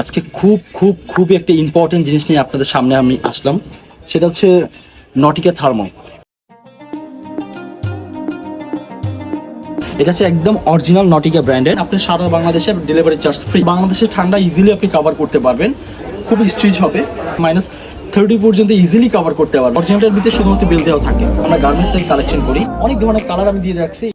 আজকে খুব খুব, খুবই একটা ইম্পর্টেন্ট জিনিস নিয়ে আপনাদের সামনে আমি আসলাম। সেটা হচ্ছে নটিকা থার্মো। এটা হচ্ছে একদম অরিজিনাল নটিকা ব্র্যান্ডের আপনি সারা বাংলাদেশে ডেলিভারি চার্জ ফ্রি বাংলাদেশে ঠান্ডা ইজিলি আপনি কভার করতে পারবেন। খুব স্ট্রিচ হবে। মাইনাস থার্টি পর্যন্ত ইজিলি কভার করতে পারবেন। অরিজিনালটার ভিতরে শুধুমাত্র বিল দেওয়া থাকে। আমরা গার্মেন্টস থেকে কালেকশন করি। অনেক ধরনের কালার আমি দিয়ে রাখছি।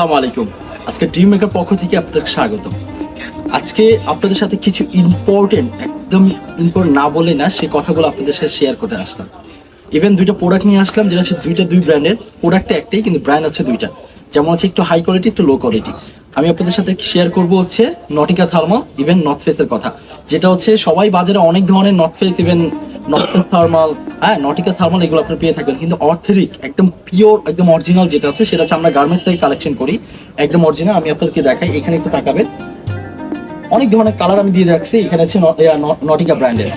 আসসালামু আলাইকুম। আজকে ড্রিম মেকার পক্ষ থেকে আপনাদের স্বাগত আজকে আপনাদের সাথে কিছু ইম্পর্টেন্ট একদম ইম্পর্টেন্ট না বলে না কথাগুলো আপনাদের সাথে শেয়ার করতে আসলাম। ইভেন দুইটা প্রোডাক্ট নিয়ে আসলাম, যেটা হচ্ছে দুইটা দুই ব্র্যান্ডের প্রোডাক্টটা একটাই, কিন্তু ব্র্যান্ড হচ্ছে দুইটা। যেমন হচ্ছে একটু হাই কোয়ালিটি একটু লো কোয়ালিটি আমি আপনাদের সাথে শেয়ার করব হচ্ছে নটিকা থার্মাল ইভেন নর্থ ফেসের কথা। যেটা হচ্ছে সবাই বাজারে অনেক ধরনের North Face even North thermal হ্যাঁ নটিকা থার্মাল এগুলো আপনি পেয়ে থাকবেন। কিন্তু অর্থেরিক, একদম পিওর একদম অরিজিনাল যেটা আছে, সেটা হচ্ছে আমরা গার্মেন্টস থেকে কালেকশন করি। একদম অরিজিনাল আমি আপনাদেরকে দেখাই, এখানে একটু তাকাবেন। অনেক ধরনের কালার আমি দিয়ে রাখছি, এখানে আছে নটিকা ব্র্যান্ডের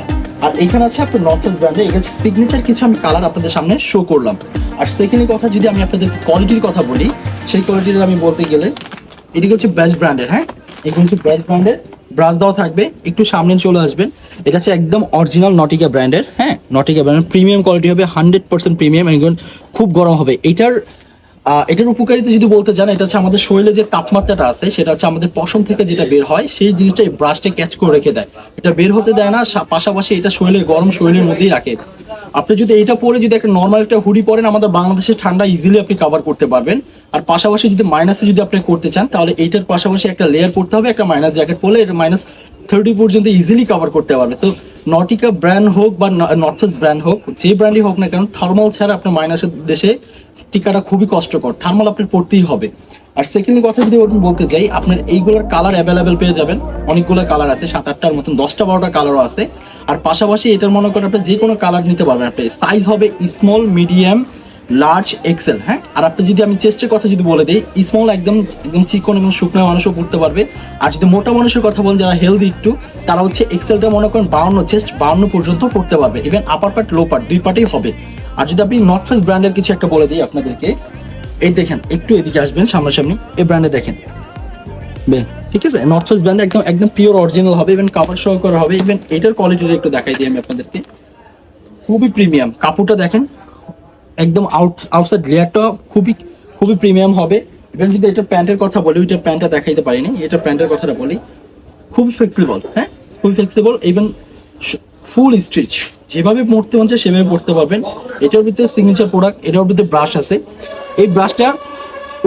আর এখানে আছে আপনার নর্থ ইস্ট ব্র্যান্ডের এখানে সিগনেচার কিছু আমি কালার আপনাদের সামনে শো করলাম। আর সেকেন্ড কথা যদি আমি আপনাদের কোয়ালিটির কথা বলি, সেই কোয়ালিটির আমি বলতে গেলে এটি হচ্ছে বেস্ট ব্র্যান্ডের হ্যাঁ? এগুলো হচ্ছে বেস্ট ব্র্যান্ডের ব্রাশ দেওয়া থাকবে, একটু সামনে চলে আসবেন। এটা হচ্ছে একদম অরিজিনাল নটিকা ব্র্যান্ডের হ্যাঁ? নটিকা ব্র্যান্ডের প্রিমিয়াম কোয়ালিটি হবে হান্ড্রেড পার্সেন্ট প্রিমিয়াম একদম খুব গরম হবে। এটার এটার উপকারিতা যদি বলতে চান, এটা হচ্ছে আমাদের শরীরে যে তাপমাত্রাটা আছে, সেটা হচ্ছে আমাদের পশম থেকে যেটা বের হয়, সেই জিনিসটা এই ব্রাশটা ক্যাচ করে রেখে দেয়। এটা বের হতে দেয় না পাশাপাশি এটা শরীরের গরম শরীরের মধ্যেই রাখে। আপনি যদি এটা পরে যদি একটা নর্মাল একটা হুডি পরেন, আমাদের বাংলাদেশের ঠান্ডা ইজিলি আপনি কভার করতে পারবেন। আর পাশাপাশি যদি মাইনাসে যদি আপনি করতে চান, তাহলে এইটার পাশাপাশি একটা লেয়ার পড়তে হবে, একটা মাইনাস জ্যাকেট পরলে এটা মাইনাস থার্টি পর্যন্ত ইজিলি কভার করতে পারবে। তো নটিকা ব্র্যান্ড হোক বা নর্থ ইস্ট ব্র্যান্ড হোক, যে ব্র্যান্ডই হোক না কেন থার্মাল ছাড়া আপনার মাইনাসের দেশে টিকাটা খুবই কষ্টকর থার্মাল আপনার পড়তেই হবে। আর সেকেন্ড কথা যদি ওরকম বলতে যাই, আপনার এইগুলোর কালার অ্যাভেলেবেল পেয়ে যাবেন। অনেকগুলো কালার আছে সাত আটটার মতন, দশটা বারোটা কালারও আছে। আর পাশাপাশি এটার মনে করেন আপনি যে কোনো কালার নিতে পারবেন। আপনি সাইজ হবে স্মল মিডিয়াম লার্জ এক্সেল হ্যাঁ? আর আপনি যদি আমি চেস্টের কথা যদি বলে দিই স্মল একদম একদম চিকন এবং শুকনো মানুষও পড়তে পারবে। আর যদি মোটা মানুষের কথা বলেন, যারা হেলদি একটু, তারা হচ্ছে এক্সেলটা মনে করেন বাউন্ন চেস্ট বাউন্ন পর্যন্ত পড়তে পারবে। Even upper part low part দুই পার্টেই হবে। আর যদি আপনি নর্থ ফেস ব্র্যান্ডের কিছু একটা বলে দিই আপনাদেরকে, এই দেখেন, একটু এদিকে আসবেন, সামনাসামনি, এই ব্র্যান্ডে দেখেন। ঠিক আছে? নর্থ ফেস ব্র্যান্ড একদম একদম পিওর অরিজিনাল হবে ইভেন কাপড় সহ করা হবে ইভেন এটার কোয়ালিটিটা একটু দেখাই দিই আমি আপনাদেরকে। খুবই প্রিমিয়াম কাপড়টা দেখেন, একদম আউট আউটসাইড লেয়ারটা খুবই খুবই প্রিমিয়াম হবে। ইভেন যদি এটা প্যান্টের কথা বলি, ওইটা প্যান্টটা দেখাইতে পারিনি, এটা প্যান্টের কথাটা বলি। খুবই ফ্লেক্সিবল হ্যাঁ? খুবই ফ্লেক্সিবল ইভেন ফুল স্টিচ যেভাবে পড়তে মন চায় সেভাবে পড়তে পারবেন। এটার ভিতরে সিগনেচার প্রোডাক্ট এটার ভিতরে ব্রাশ আছে। এই ব্রাশটা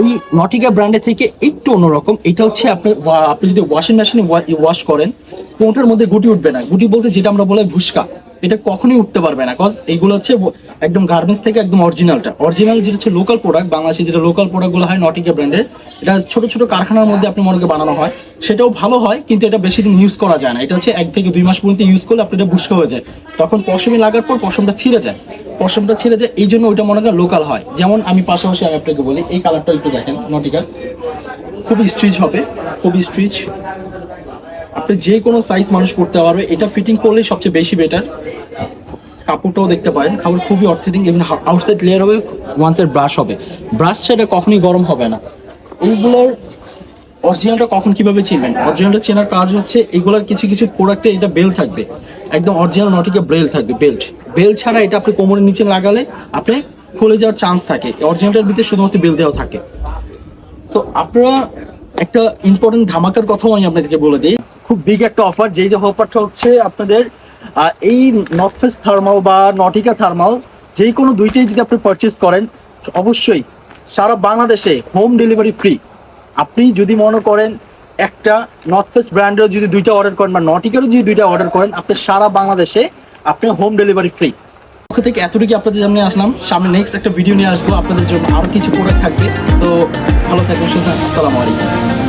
ওই নটিকা ব্র্যান্ডের থেকে একটু অন্যরকম। এটা হচ্ছে আপনি আপনি যদি ওয়াশিং মেশিনে ওয়াশ করেন, কোনটার মধ্যে গুটি উঠবে না। গুটি বলতে যেটা আমরা বলে ভুসকা, এটা কখনোই উঠতে পারবে না। কজ এইগুলো হচ্ছে একদম গার্মেন্টস থেকে একদম অরিজিনালটা অরিজিনাল যেটা হচ্ছে লোকাল প্রোডাক্ট বাংলাদেশে যেটা লোকাল প্রোডাক্টগুলো হয় নটিকা ব্র্যান্ডের এটা ছোট ছোট কারখানার মধ্যে আপনি মনে বানানো হয়। সেটাও ভালো হয়, কিন্তু এটা বেশি দিন ইউজ করা যায় না। এটা হচ্ছে এক থেকে দুই মাস পর্যন্ত ইউজ করলে আপনার এটা ভুসকা হয়ে যায়। তখন পশমি লাগার পর পশমটা ছিঁড়ে যায়। পশমটা ছেড়ে যায় এই জন্য ওইটা মনে করেন লোকাল হয়। যেমন আমি পাশাপাশি আমি আপনাকে বলি, এই কালারটা একটু দেখেন নটিকার খুবই স্ট্রিচ হবে, খুবই স্ট্রিচ আপনি যে কোনো সাইজ মানুষ পড়তে পারবে। এটা ফিটিং করলেই সবচেয়ে বেশি বেটার কাপড়টাও দেখতে পারেন, কাপড় খুবই অর্থেটিং এবং আউটসাইড লেয়ার হবে ওয়ান্সের ব্রাশ হবে। ব্রাশ সেটা কখনই গরম হবে না। এইগুলোর অরিজিনালটা কখন কীভাবে চিনবেন অরিজিনালটা চেনার কাজ হচ্ছে, এগুলোর কিছু কিছু প্রোডাক্টে এটা বেল থাকবে। একদম অরিজিনাল নটিকে বেল থাকবে বেল্ট বেল ছাড়া এটা আপনি কোমরের নিচে লাগালে আপনি খুলে যাওয়ার চান্স থাকে। অরিজিনালটার ভিতরে শুধুমাত্র বেল দেওয়া থাকে। তো আপনারা একটা ইম্পর্টেন্ট ধামাকার কথাও আমি আপনাদেরকে বলে দিই। খুব বিগ একটা অফার যেই যে অফারটা হচ্ছে আপনাদের এই নর্থ ফেস থার্মাল বা নটিকা থার্মাল যে কোনো দুইটাই যদি আপনি পারচেস করেন, অবশ্যই সারা বাংলাদেশে হোম ডেলিভারি ফ্রি আপনি যদি মনে করেন একটা নর্থ ফেস ব্র্যান্ডের যদি দুইটা অর্ডার করেন বা নটিকেরও যদি দুইটা অর্ডার করেন, আপনি সারা বাংলাদেশে আপনি হোম ডেলিভারি ফ্রি পক্ষ থেকে এতটুকু আপনাদের সামনে আসলাম। সামনে নেক্সট একটা ভিডিও নিয়ে আসব। আপনাদের জন্য আরও কিছু প্রোডাক্ট থাকবে। তো ভালো থাকবেন সুতরাং আসসালামু আলাইকুম।